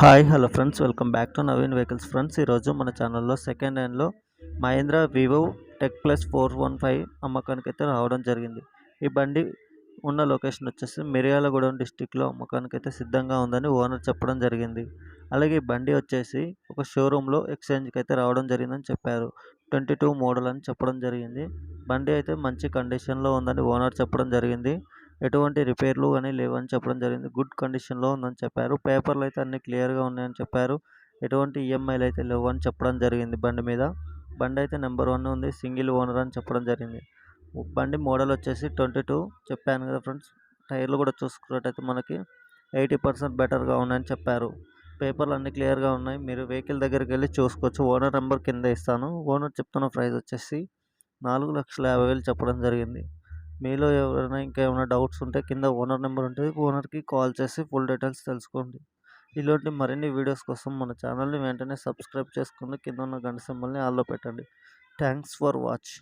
Hi hello friends. Welcome back to Naveen vehicles. Friends ఈరోజు మన ఛానల్లో సెకండ్ హ్యాండ్లో Mahindra Vivo tech plus four one five అమ్మకానికి అయితే రావడం జరిగింది. ఈ బండి ఉన్న లొకేషన్ వచ్చేసి మిర్యాలగూడెం డిస్టిక్లో అమ్మకానికి అయితే సిద్ధంగా ఉందని ఓనర్ చెప్పడం జరిగింది. అలాగే ఈ బండి వచ్చేసి ఒక షోరూంలో ఎక్స్చేంజ్కి అయితే రావడం జరిగిందని చెప్పారు. ట్వంటీ టూ మోడల్ అని చెప్పడం జరిగింది. బండి అయితే మంచి కండిషన్లో ఉందని ఓనర్ చెప్పడం జరిగింది. ఎటువంటి రిపేర్లు కానీ లేవని చెప్పడం జరిగింది. గుడ్ కండిషన్లో ఉందని చెప్పారు. పేపర్లు అయితే అన్ని క్లియర్గా ఉన్నాయని చెప్పారు. ఎటువంటి ఈఎంఐలు అయితే లేవు అని చెప్పడం జరిగింది బండి మీద. బండి అయితే నెంబర్ వన్ ఉంది సింగిల్ ఓనర్ అని చెప్పడం జరిగింది. బండి మోడల్ వచ్చేసి ట్వంటీ టూ చెప్పాను కదా ఫ్రెండ్స్. టైర్లు కూడా చూసుకున్నట్టయితే మనకి ఎయిటీ పర్సెంట్ బెటర్గా ఉన్నాయని చెప్పారు. పేపర్లు అన్ని క్లియర్గా ఉన్నాయి. మీరు వెహికల్ దగ్గరికి వెళ్ళి చూసుకోవచ్చు. ఓనర్ నెంబర్ కింద ఇస్తాను. ఓనర్ చెప్తున్న ప్రైస్ వచ్చేసి నాలుగు లక్షల యాభై వేలు చెప్పడం జరిగింది. మీలో ఎవరైనా ఇంకా ఏమైనా డౌట్స్ ఉంటే కింద ఓనర్ నెంబర్ ఉంటుంది. ఓనర్కి కాల్ చేసి ఫుల్ డీటెయిల్స్ తెలుసుకోండి. ఇలాంటి మరిన్ని వీడియోస్ కోసం మన ఛానల్ని వెంటనే సబ్స్క్రైబ్ చేసుకుని కింద ఉన్న గంట సింబల్ని ఆల్లో పెట్టండి. Thanks for watch.